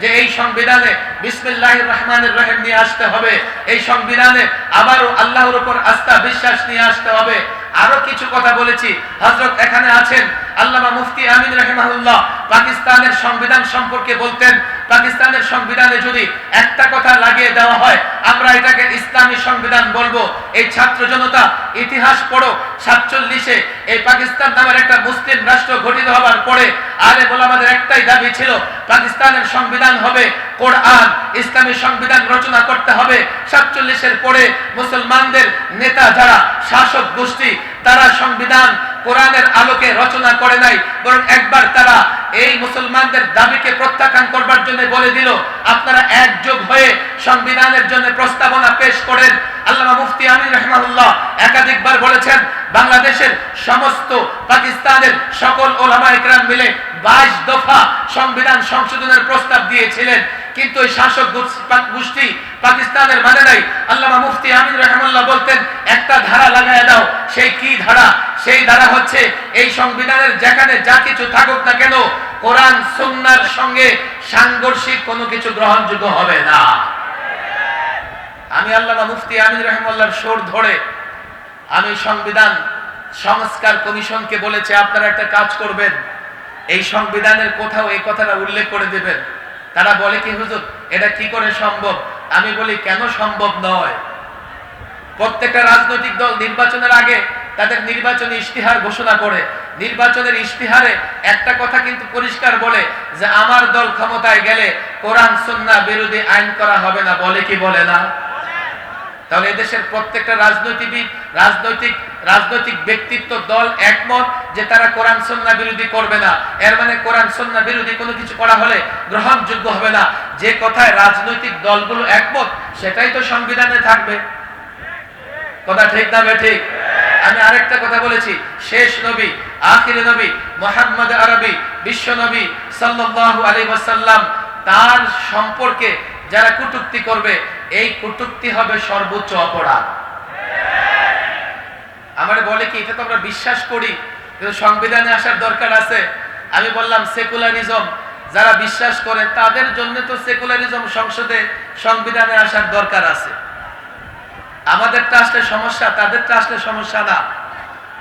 যে এই সংবিধানে বিসমিল্লাহ রহমানের রহিম নিয়ে আসতে হবে, এই সংবিধানে আবারও আল্লাহর উপর আস্থা বিশ্বাস নিয়ে আসতে হবে। আরও কিছু কথা বলেছি। হজরত এখানে আছেন আল্লামা মুফতি আমিন রহমাহুল্লাহ, পাকিস্তানের সংবিধান সম্পর্কে বলতেন পাকিস্তানের সংবিধানে যদি একটা কথা লাগিয়ে দেওয়া হয়, আমরা এটাকে ইসলামী সংবিধান বলব। এই ছাত্র জনতা, ইতিহাস পড়ো। সাতচল্লিশে এই পাকিস্তান নামের একটা মুসলিম রাষ্ট্র গঠিত হওয়ার পরে আলে আমাদের একটাই দাবি ছিল, পাকিস্তানের সংবিধান হবে কোরআন, ইসলামী সংবিধান রচনা করতে হবে। সাতচল্লিশের পরে মুসলমানদের নেতা যারা, শাসক গোষ্ঠী, তারা সংবিধান কোরআনের আলোকে রচনা করে নাই, বরং একবার তারা এই মুসলমানদের দাবিকে প্রত্যাখ্যান করবার জন্য বলে দিল, আপনারা একযোগ হয়ে সংবিধানের জন্য প্রস্তাবনা পেশ করেন। আল্লামা মুফতি আমিন রহমানুল্লাহ একাধিকবার বলেছেন, বাংলাদেশের সমস্ত পাকিস্তানের সকল ওলামা একরাম মিলে বাইশ দফা সংবিধান সংশোধনের প্রস্তাব দিয়েছিলেন। কিন্তু ওই শাসক গোষ্ঠী পাকিস্তানের মানে নাই। আল্লামা মুফতি আমিন রহমাল্লাহ বলতেন, একটা ধারা লাগায় দাও, সেই কি ধারা? সেই ধারা হচ্ছে, এই সংবিধানের যেখানে যা কিছু থাকুক না কেন কোরআন, সুন্নার সঙ্গে সাংঘর্ষিক কোনো কিছু গ্রহণযোগ্য হবে না। আমি আল্লামা মুফতি আমিন রহমাল্লাহর সোর ধরে আমি সংবিধান সংস্কার কমিশনকে বলেছে, আপনারা একটা কাজ করবেন, এই সংবিধানের কোথাও এই কথাটা উল্লেখ করে দেবেন। তারা বলে কি, হুজুর, এটা কি করে সম্ভব? আমি বলি, কেন সম্ভব নয়? প্রত্যেকটা রাজনৈতিক দল নির্বাচনের আগে তাদের নির্বাচনী ইশতিহার ঘোষণা করে। নির্বাচনের ইশতিহারে একটা কথা কিন্তু পরিষ্কার বলে যে আমার দল ক্ষমতায় গেলে কোরআন সন্না বিরোধী আইন করা হবে না, বলে কি বলে না? তাহলে এদেশের প্রত্যেকটা রাজনৈতিকবিদ রাজনৈতিক রাজনৈতিক ব্যক্তিত্ব দল একমত যে তারা কোরআন সন্না বিরোধী করবে না। এর মানে কোরআন সন্না বিরোধী কোনো কিছু করা হলে গ্রহণযোগ্য হবে না। যে কথায় রাজনৈতিক দলগুলো একমত, সেটাই তো সংবিধানে থাকবে। কথা ঠিক না ঠিক? আমি আরেকটা কথা বলেছি। শেষ নবী, আখির নবী, মোহাম্মদ আরবি, বিশ্ব নবী সাল্লাল্লাহু আলাইহি ওয়াসাল্লাম, তার সম্পর্কে যারা কুটুক্তি করবে, এই কুটুক্তি হবে সর্বোচ্চ অপরাধ। আমার বলে কি, এটা তো আমরা বিশ্বাস করি সংবিধানে আসার দরকার আছে। আমি বললাম, সেকুলারিজম, যারা বিশ্বাস করে, তাদের জন্য তো সেকুলারিজম সংসদে, সংবিধানে আসার দরকার আছে। আমাদেরটা আসলে সমস্যা তাদেরটা আসলে সমস্যা না।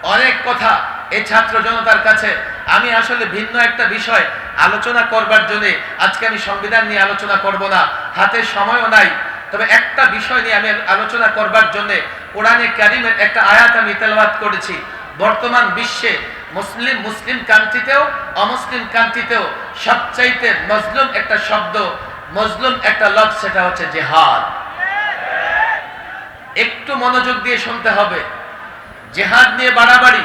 অনেক কথা এই ছাত্র জনতার কাছে। আমি আসলে ভিন্ন একটা বিষয় আলোচনা করবার জন্য আজকে আমি সংবিধান নিয়ে আলোচনা করব না। হাতে সময়ও নাই। তবে একটা বিষয় নিয়ে আমি আলোচনা করবার জন্য কোরআনে কারিমের একটা আয়াত আমি তেলবাদ করেছি। বর্তমান বিশ্বে মুসলিম মুসলিম কান্ট্রিতেও অমুসলিম কান্ট্রিতেও সবচাইতে মজলুম একটা শব্দ, মজলুম একটা লফ সেটা হচ্ছে জেহাদ। একটু মনোযোগ দিয়ে শুনতে হবে। জেহাদ নিয়ে বাড়াবাড়ি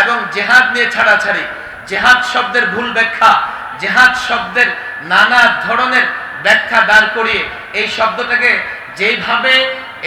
এবং জেহাদ নিয়ে ছাড়াছাড়ি। জেহাদ শব্দের ভুল ব্যাখ্যা, জেহাদ শব্দের নানা ধরনের ব্যাখ্যা দাঁড় করিয়ে এই শব্দটাকে যেইভাবে,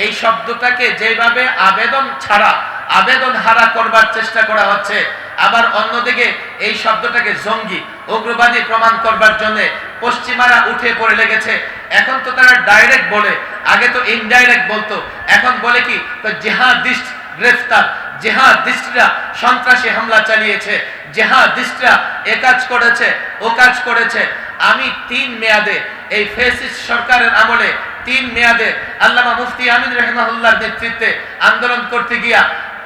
এই শব্দটাকে যেভাবে আবেদন ছাড়া, আবেদন হারা করবার চেষ্টা করা হচ্ছে, আবার অন্যদিকে এই শব্দটাকে জঙ্গি, উগ্রবাদী প্রমাণ করবার জন্য পশ্চিমারা উঠে পড়ে লেগেছে। এখন তো তারা ডাইরেক্ট বলে আগে তো ইনডাইরেক্ট বলতো, এখন বলে কি, তো জেহাদিস্ট গ্রেফতার জেহাদিস্টরা সন্ত্রাসী হামলা চালিয়েছে জেহাদিস্টরা এ কাজ করেছে, ও কাজ করেছে। আমি তিন মেয়াদে এই ফেসিস সরকারের আমলে তিন মেয়াদে আল্লামা মুফতি আমিন রহমাহুল্লাহর নেতৃত্বে আন্দোলন করতে গিয়া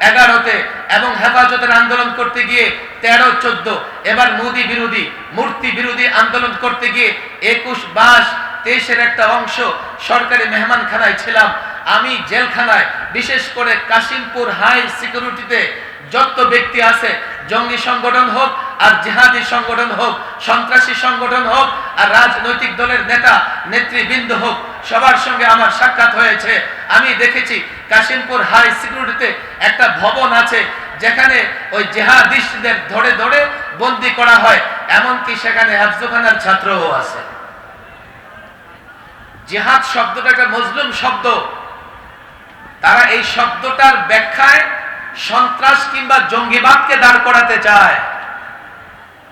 এগারোতে এবং হেফাজতের আন্দোলন করতে গিয়ে তেরো, চোদ্দ, এবার মোদি বিরোধী, মূর্তি বিরোধী আন্দোলন করতে গিয়ে একুশ বাস তেইশের একটা অংশ সরকারি মেহমানখানায় ছিলাম। আমি জেলখানায়, বিশেষ করে কাশিমপুর হাই সিকিউরিটিতে যত ব্যক্তি আছে, জঙ্গি সংগঠন হোক আর জেহাদি সংগঠন হোক, সন্ত্রাসী সংগঠন হোক আর রাজনৈতিক দলের নেতা, নেতৃবৃন্দ হোক, সবার সঙ্গে আমার সাক্ষাৎ হয়েছে। আমি দেখেছি কাশিমপুর হাই সিকিউরিটিতে একটা ভবন আছে, যেখানে ওই জেহাদিস্টদের ধরে ধরে বন্দি করা হয়। এমনকি সেখানে হাফজোখানার ছাত্রও আছে। জেহাদ শব্দটা একটা মজলুম শব্দ। তারা এই শব্দটার ব্যাখ্যায় সন্ত্রাস কিংবা জঙ্গিবাদকে দাঁড় করাতে চায়।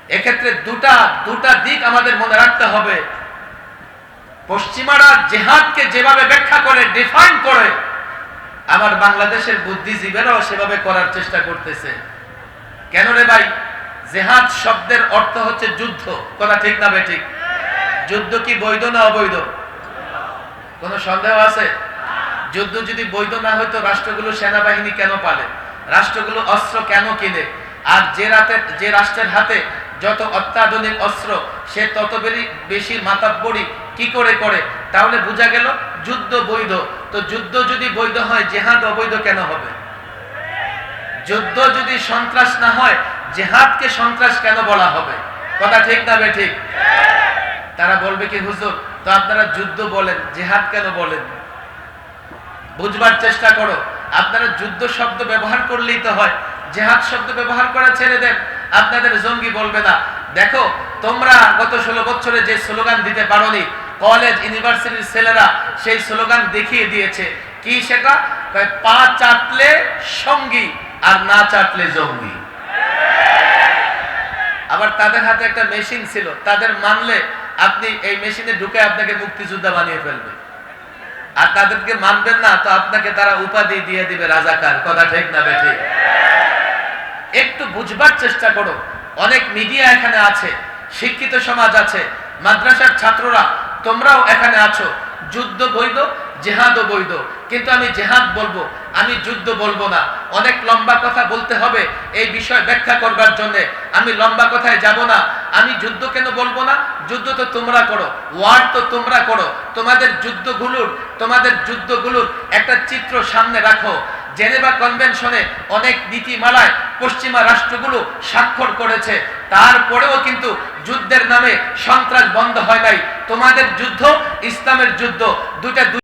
এক্ষেত্রে দুটা দুটা দিক আমাদের মনে রাখতে হবে। পশ্চিমারা জেহাদকে যেভাবে ব্যাখ্যা করে ডিফাইন করে আমার বাংলাদেশের বুদ্ধিজীবীরাও সেভাবে করার চেষ্টা করতেছে। কেন রে ভাই? জেহাদ শব্দের অর্থ হচ্ছে যুদ্ধ। কথা ঠিক না বে ঠিক? যুদ্ধ কি বৈধ না অবৈধ? কোনো সন্দেহ আছে? যুদ্ধ যদি বৈধ না হয়তো রাষ্ট্রগুলো সেনাবাহিনী কেন পালে? রাষ্ট্রগুলো অস্ত্র কেন কিনে? আর যে রাতে যে রাষ্ট্রের হাতে যত অত্যাধুনিক অস্ত্র, সে তত বেশি মাতাব্বরি কি করে করে? তাহলে বোঝা গেল, যুদ্ধ বৈধ। তো যুদ্ধ যদি বৈধ হয়, জেহাদ অবৈধ কেন হবে? যুদ্ধ যদি সন্ত্রাস না হয়, জেহাদকে সন্ত্রাস কেন বলা হবে? কথা ঠিক না বে ঠিক? তারা বলবে কি, হুজুর তো আপনারা যুদ্ধ বলেন, জেহাদ কেন বলেন? বুঝবার চেষ্টা করো। আপনারা যুদ্ধ শব্দ ব্যবহার করলেই তো হয়। জেহাদ শব্দ ব্যবহার করে ছেড়ে দেন। আপনাদের জঙ্গি বলবে না। দেখো, তোমরা গত ষোলো বছরে যে স্লোগান দিতে পারোনি, কলেজ, ইউনিভার্সিটির ছেলেরা সেই স্লোগান দেখিয়ে দিয়েছে। কি সেটা? পা চাটলে সঙ্গী আর না চাটলে জঙ্গি। আবার তাদের হাতে একটা মেশিন ছিল। তাদের মানলে আপনি এই মেশিনে ঢুকে আপনাকে মুক্তিযোদ্ধা বানিয়ে ফেলবে। আর তাদেরকে মানবেন না, তো আপনাকে তারা উপাধি দিয়ে দিবে রাজাকার। কথা ঠিক না বেঠিক একটু বুঝবার চেষ্টা করো। অনেক মিডিয়া এখানে আছে, শিক্ষিত সমাজ আছে, মাদ্রাসার ছাত্ররা, তোমরাও এখানে আছো। যুদ্ধ বৈধ, জেহাদও বৈধ। কিন্তু আমি জেহাদ বলব আমি যুদ্ধ বলব না। অনেক লম্বা কথা বলতে হবে এই বিষয় ব্যাখ্যা করবার জন্য। আমি লম্বা কথায় যাব না। আমি যুদ্ধ কেন বলব না? যুদ্ধ তো তোমরা করো। ওয়ার তো তোমরা করো। তোমাদের যুদ্ধগুলোর তোমাদের যুদ্ধগুলোর একটা চিত্র সামনে রাখো। জেনেভা কনভেনশনে অনেক নীতিমালায় পশ্চিমা রাষ্ট্রগুলো স্বাক্ষর করেছে। তারপরেও কিন্তু যুদ্ধের নামে সন্ত্রাস বন্ধ হয় নাই। তোমাদের যুদ্ধ, ইসলামের যুদ্ধ দুটা